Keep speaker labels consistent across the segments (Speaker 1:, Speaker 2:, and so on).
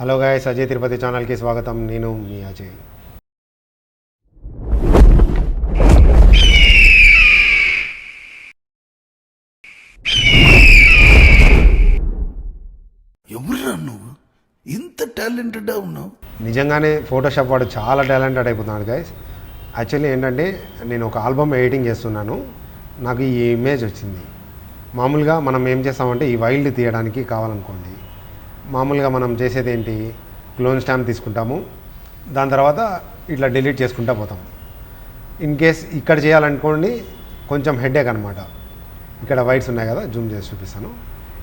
Speaker 1: Hello guys Ajay Tirupati ఛానల్కి స్వాగతం. నేను మీ అజయ్
Speaker 2: ఎవరురా నువ్వు? ఇంత టాలెంటెడ్గా ఉన్నావు?
Speaker 1: నిజంగానే ఫోటోషాప్ వాడు చాలా టాలెంటెడ్ అయిపోతున్నాడు గాయస్ యాక్చువల్లీ ఏంటంటే నేను ఒక ఆల్బమ్ ఎడిటింగ్ చేస్తున్నాను. నాకు ఈ ఇమేజ్ వచ్చింది. మామూలుగా మనం ఏం చేస్తామంటే ఈ వైల్డ్ తీయడానికి కావాలనుకోండి. మామూలుగా మనం చేసేది ఏంటి క్లోన్ స్టాంప్ తీసుకుంటాము. దాని తర్వాత ఇట్లా డిలీట్ చేసుకుంటా పోతాం. ఇన్ కేస్ ఇక్కడ చేయాలనుకోండి కొంచెం హెడేక్ అనమాట ఇక్కడ వైట్స్ ఉన్నాయి కదా జూమ్ చేసి చూపిస్తాను.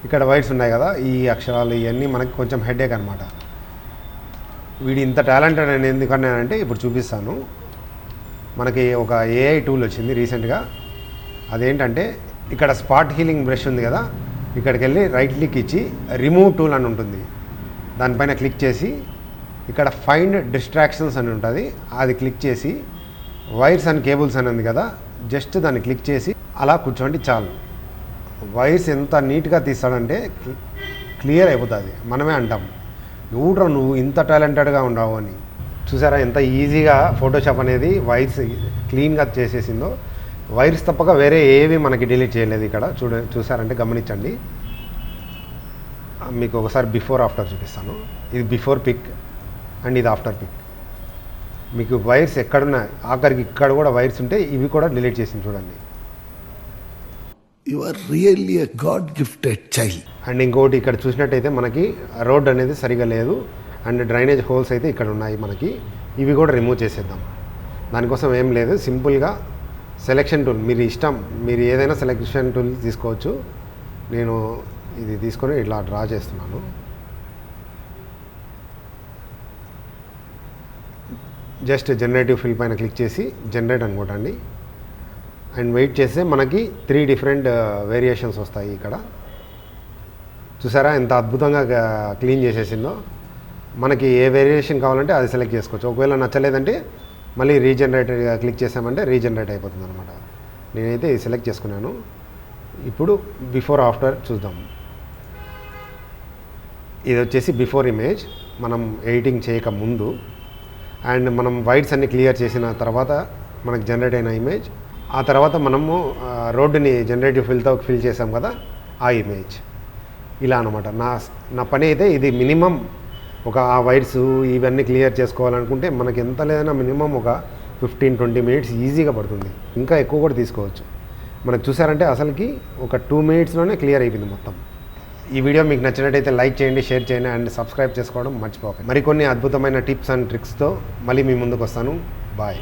Speaker 1: ఇక్కడ వైట్స్ ఉన్నాయి కదా ఈ అక్షరాలు ఇవన్నీ మనకి కొంచెం హెడేక్ అనమాట వీడి ఇంత టాలెంటెడ్ అని ఎందుకన్నానంటే ఇప్పుడు చూపిస్తాను. మనకి ఒక ఏఐ టూల్ వచ్చింది రీసెంట్గా. అదేంటంటే ఇక్కడ స్పాట్ హీలింగ్ బ్రష్ ఉంది కదా ఇక్కడికి వెళ్ళి రైట్ క్లిక్ ఇచ్చి రిమూవ్ టూల్ అని ఉంటుంది. దానిపైన క్లిక్ చేసి ఇక్కడ ఫైండ్ డిస్ట్రాక్షన్స్ అని ఉంటుంది. అది క్లిక్ చేసి వైర్స్ అండ్ కేబుల్స్ అని ఉంది కదా జస్ట్ దాన్ని క్లిక్ చేసి అలా కూర్చోండి చాలు. వైర్స్ ఎంత నీట్గా తీస్తాడంటే క్లియర్ అయిపోతుంది. మనమే అంటాం ఎవడ్రా నువ్వు ఇంత టాలెంటెడ్గా ఉండవు అని. చూసారా ఎంత ఈజీగా ఫోటోషాప్ అనేది వైర్స్ క్లీన్గా చేసేసిందో. వైర్స్ తప్పక వేరే ఏవి మనకి డిలీట్ చేయలేదు ఇక్కడ. చూడ చూసారంటే గమనించండి. మీకు ఒకసారి బిఫోర్ ఆఫ్టర్ చూపిస్తాను. ఇది బిఫోర్ పిక్ అండ్ ఇది ఆఫ్టర్ పిక్. మీకు వైర్స్ ఎక్కడున్నాయి ఆఖరికి ఇక్కడ కూడా వైర్స్ ఉంటే ఇవి కూడా డిలీట్ చేసింది చూడండి.
Speaker 2: You are really a god gifted child
Speaker 1: and ఇంకోటి ఇక్కడ చూసినట్టయితే మనకి రోడ్ అనేది సరిగా లేదు అండ్ డ్రైనేజ్ హోల్స్ అయితే ఇక్కడ ఉన్నాయి మనకి. ఇవి కూడా రిమూవ్ చేసేద్దాం. దానికోసం ఏం లేదు సింపుల్గా సెలెక్షన్ టూల్ మీరు ఇష్టం మీరు ఏదైనా సెలెక్షన్ టూల్ తీసుకోవచ్చు. నేను ఇది తీసుకొని ఇట్లా డ్రా చేస్తున్నాను. జస్ట్ జనరేటివ్ ఫిల్ పైన క్లిక్ చేసి జనరేట్ అనుకోటండి అండ్ వెయిట్ చేస్తే మనకి త్రీ డిఫరెంట్ వేరియేషన్స్ వస్తాయి ఇక్కడ. చూసారా ఎంత అద్భుతంగా uh, క్లీన్ చేసేసిందో? మనకి ఏ వేరియేషన్ కావాలంటే అది సెలెక్ట్ చేసుకోవచ్చు. ఒకవేళ నచ్చలేదంటే మళ్ళీ రీజనరేట్ క్లిక్ చేసామంటే రీజనరేట్ అయిపోతుంది అనమాట నేనైతే ఇది సెలెక్ట్ చేసుకున్నాను. ఇప్పుడు బిఫోర్ ఆఫ్టర్ చూద్దాం. ఇది వచ్చేసి బిఫోర్ ఇమేజ్ మనం ఎడిటింగ్ చేయక ముందు. అండ్ మనం వైట్స్ అన్ని క్లియర్ చేసిన తర్వాత మనకు జనరేట్ అయిన ఇమేజ్ ఆ తర్వాత మనము రోడ్డుని జనరేటివ్ ఫిల్తో ఫిల్ చేసాం కదా ఆ ఇమేజ్ ఇలా అనమాట నా నా పని అయితే ఇది మినిమం ఒక ఆ వైర్స్ ఇవన్నీ క్లియర్ చేసుకోవాలనుకుంటే మనకి ఎంత లేదన్నా మినిమం ఒక ఫిఫ్టీన్ ట్వంటీ మినిట్స్ ఈజీగా పడుతుంది. ఇంకా ఎక్కువ కూడా తీసుకోవచ్చు. మనకు చూసారంటే అసలుకి ఒక టూ మినిట్స్లోనే క్లియర్ అయిపోయింది మొత్తం. ఈ వీడియో మీకు నచ్చినట్టయితే లైక్ చేయండి షేర్ చేయండి అండ్ సబ్స్క్రైబ్ చేసుకోవడం మర్చిపోకండి. మరికొన్ని అద్భుతమైన టిప్స్ అండ్ ట్రిక్స్తో మళ్ళీ మీ ముందుకు వస్తాను బాయ్.